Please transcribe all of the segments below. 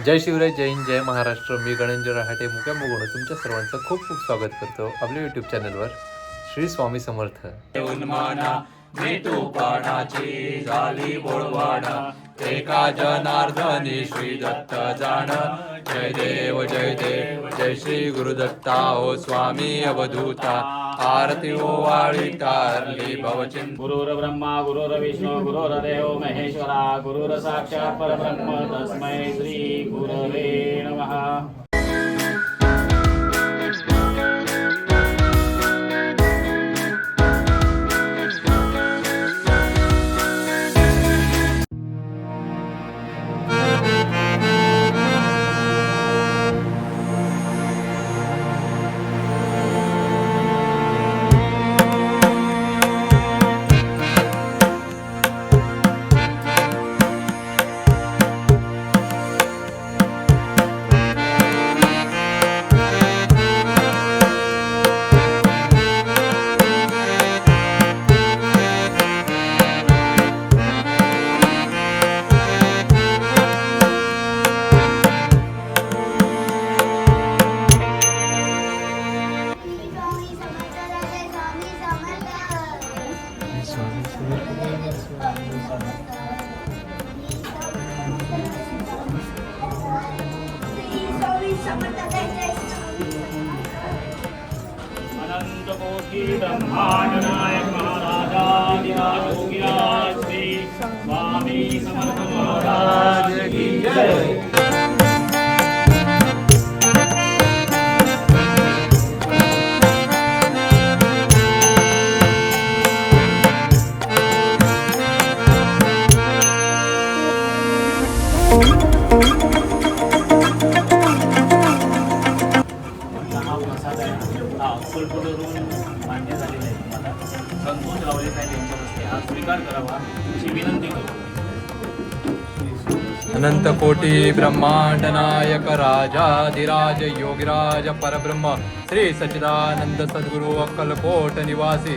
जय शिवराय जय हिंद जय महाराष्ट्र. मी गणेंद्र रहाटे मुक्या मुगोण तुमच्या सर्वांचं खूप खूप स्वागत करतो आपल्या युट्यूब चॅनलवर श्री स्वामी समर्थ. एका जनार्दनी श्री दत्त जाण. जय देव जय देव जय श्री गुरुदत्ता हो स्वामी अवधूता. आरती ओवाळी तारली भवचिंत गुरुर्ब्रह्मा गुरुर्विष्णू गुरुर्देव महेश्वरा. गुरुर साक्षात परब्रह्म तस्मै नायक महाराजाधिराज योगीराज श्री स्वामी समर्थ महाराज की जय मान्य आहे संतोष रावले साहेब यांच्या हस्ते हा स्वीकार करावा अशी विनंती करतो अनंत कोटी ब्रह्मांड नायक राजाधिराज योगिराज परब्रह्म श्री सच्चिदानंद सद्गुरु अक्कलकोट निवासी।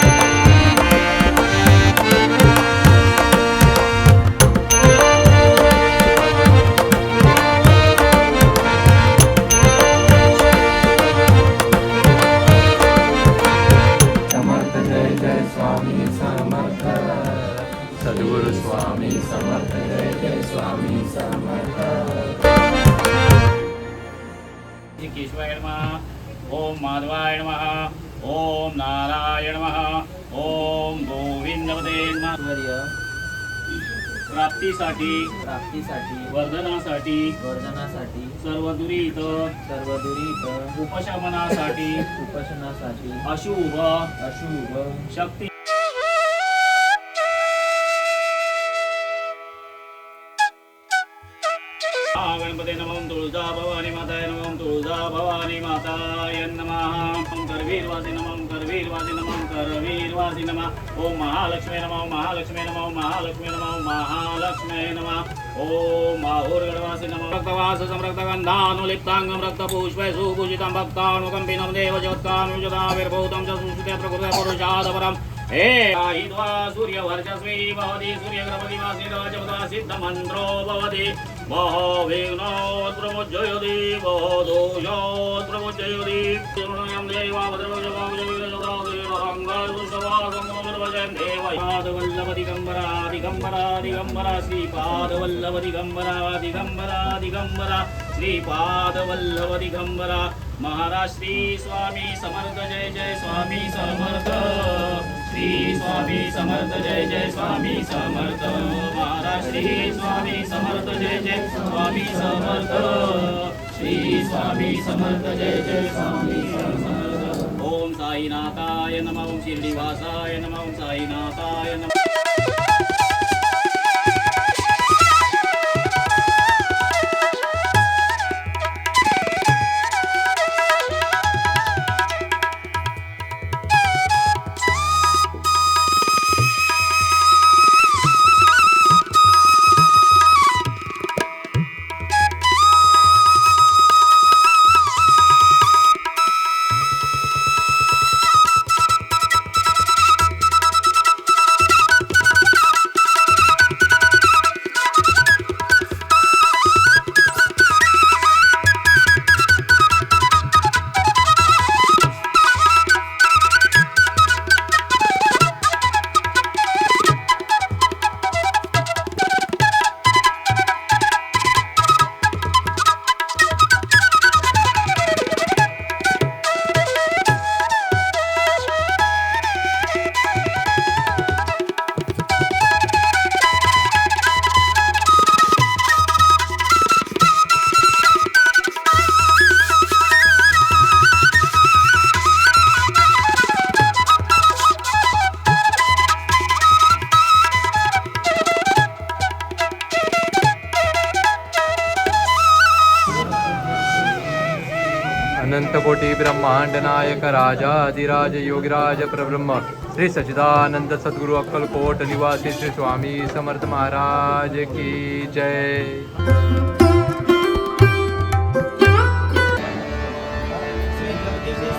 श्री केशवाय नमः ओम माधवाय नमः ओम नारायण नमः ओम गोविंदवदे नमः। प्राप्तीसाठी प्राप्तीसाठी वर्धनासाठी वर्धनासाठी सर्व दुरीत सर्व दुरीत उपशमनासाठी उपोषणासाठी अशुभ अशुभ शक्ती भवानी माताय नमः। करवीरवासी नमः करवीरवासी नमः करवीरवासी नमः। ॐ महालक्ष्मी नमः महालक्ष्मी नमः महालक्ष्मी नमः महालक्ष्मी नमः। ॐ माहुर नमः। रक्तवास संरक्तगन्धानुलिप्ताङ्गं रक्तपुष्पै सुपूजितं भक्तानुकम्पिनं देवजवत्कानुजदाविर्भूतं च सुश्रुते प्रकृते पुरुषादपरम् सूर्यवर्चस्वी भवति सूर्यग्रपतिवासी राजपदा सिद्धमन्त्रो भवति महाविघ्नात् प्रमुज्जयति महादोषात् प्रमुज्जयति शृणुयं देवा पादवल्लभ दिगम्बरा महाराज श्री स्वामी समर्थ जय जय स्वामी समर्थ. श्री स्वामी समर्थ जय जय स्वामी समर्थ. महाराज श्री स्वामी समर्थ जय जय स्वामी समर्थ. श्री स्वामी समर्थ जय जय स्वामी समर्थ. ओम साईनाथाय नम ओम शिर्डीवासाय नम ओम साईनाथाय नम. ब्रह्मांड नायक राजा अधिराज योगिराज प्रब्रह्म श्री सचिदानंद सद्गुरु अक्कलकोट निवासी श्री स्वामी समर्थ महाराज की जय। श्री ज्योतिषी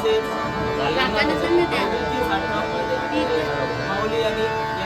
तसेच माऊली यांनी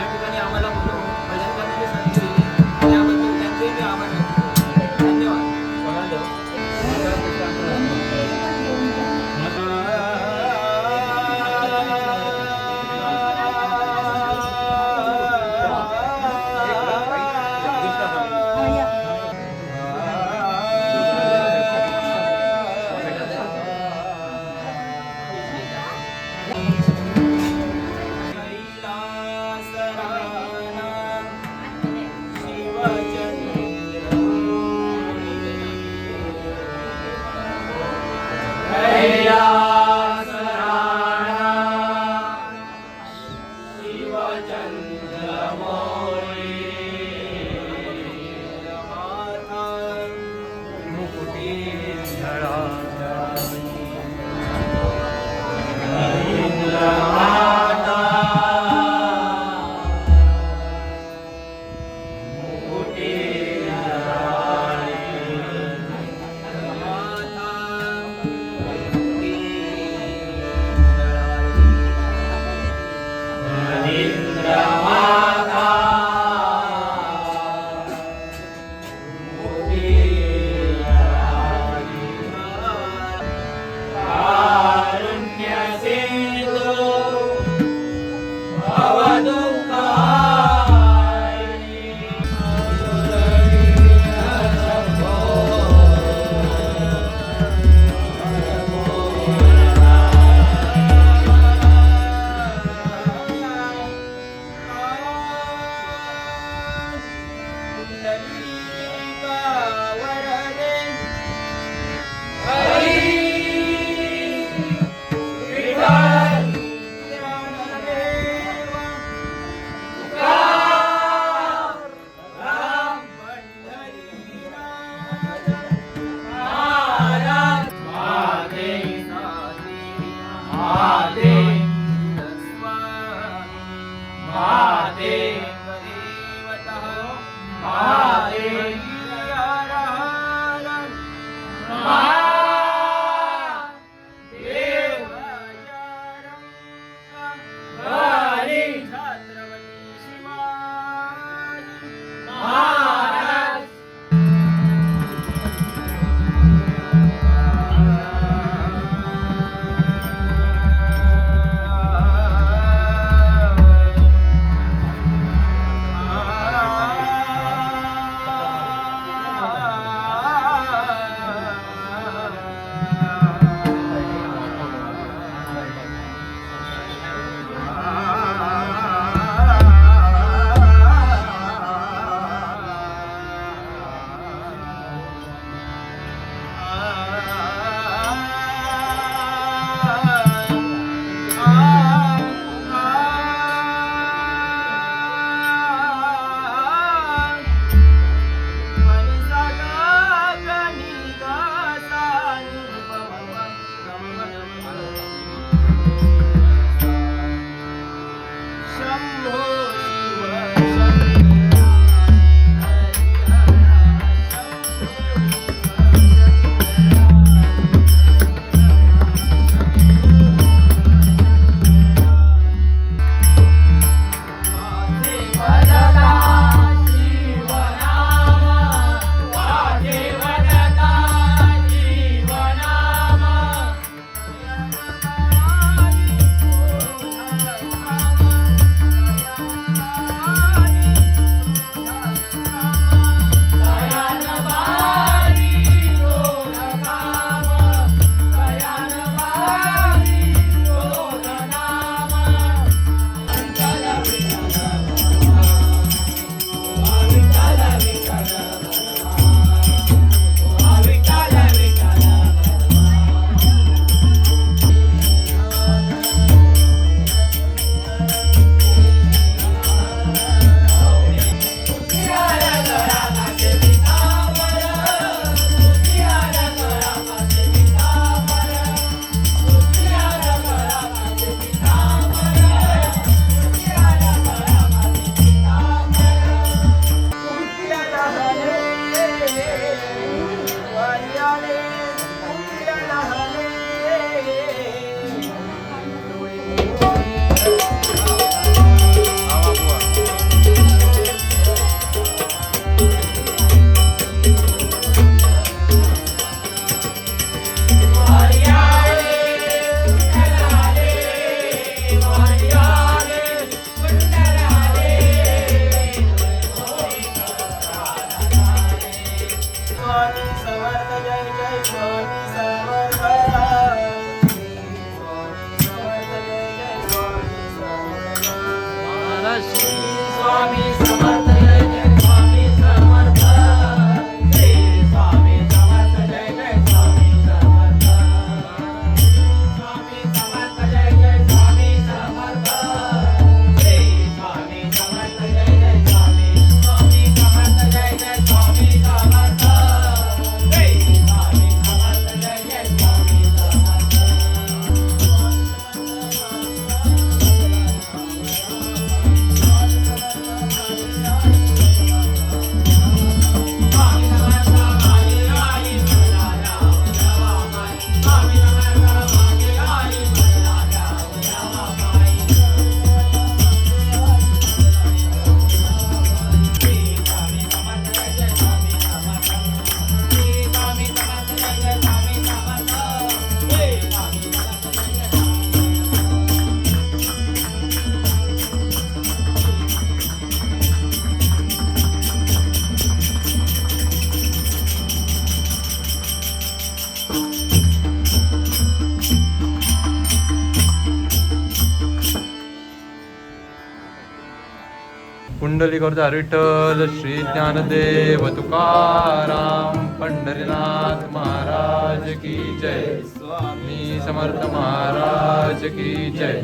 पुंडलिकवरचा विठ्ठल श्री ज्ञानदेव तुकाराम पंढरीनाथ महाराज की जय. स्वामी समर्थ महाराज की जय.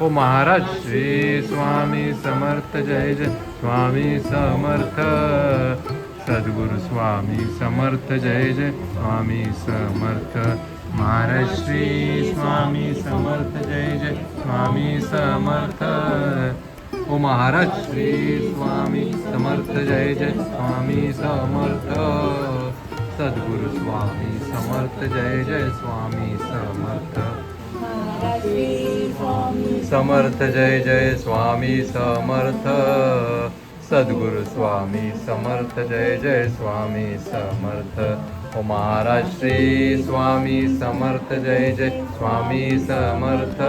हो महाराज श्री स्वामी समर्थ जय जय. स्वामी समर्थ. सद्गुरु स्वामी समर्थ जय जय. स्वामी समर्थ. महाराज श्री स्वामी समर्थ जय जय स्वामी समर्थ। ओ महाराज श्री स्वामी समर्थ जय जय स्वामी समर्थ। सद्गुरु स्वामी समर्थ जय जय स्वामी समर्थ। समर्थ जय जय स्वामी समर्थ। सद्गुरु स्वामी समर्थ जय जय स्वामी समर्थ। ओ महाराज श्री स्वामी समर्थ जय जय स्वामी समर्थ।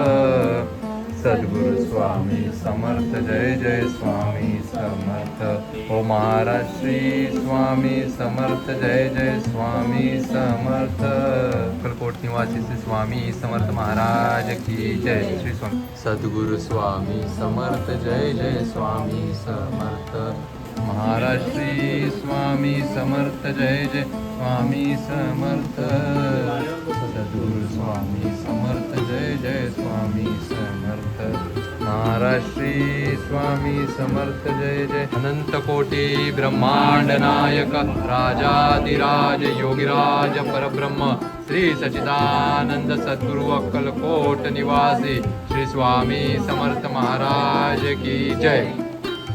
सद्गुरु स्वामी समर्थ जय जय स्वामी समर्थ। ओ महाराज श्री स्वामी समर्थ जय जय स्वामी समर्थ। अक्कलकोट निवासी श्री स्वामी समर्थ महाराज की जय। श्री स्वामी सद्गुरु स्वामी समर्थ जय जय स्वामी समर्थ। महाराज श्री स्वामी समर्थ जय जय. स्वामी समर्थ. सदूर स्वामी समर्थ जय जय. स्वामी समर्थ. महाराज श्री स्वामी समर्थ जय जय. अनंत कोटी ब्रह्मांड नायक राजाधिराज योगिराज परब्रह्म श्री सचिदानंद सद्गुरु अक्कलकोट निवासी श्री स्वामी समर्थ महाराज की जय.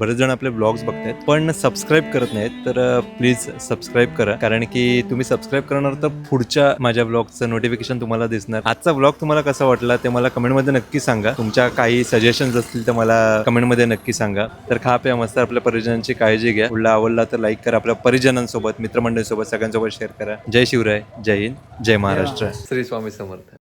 बरेच जण आपले ब्लॉग्स बघतायत पण सबस्क्राईब करत नाहीत तर प्लीज सबस्क्राईब करा. कारण की तुम्ही सबस्क्राईब करणार तर पुढच्या माझ्या ब्लॉगचं नोटिफिकेशन तुम्हाला दिसणार. आजचा ब्लॉग तुम्हाला कसा वाटला ते मला कमेंटमध्ये नक्की सांगा. तुमच्या काही सजेशन्स असतील तर मला कमेंटमध्ये नक्की सांगा. तर खा प्या मस्त आपल्या परिजनांची काळजी घ्या. पुढला आवडला तर लाईक करा आपल्या परिजनांसोबत मित्रमंडळीसोबत सगळ्यांसोबत शेअर करा. जय शिवराय जय हिंद जय महाराष्ट्र. श्री स्वामी समर्थ.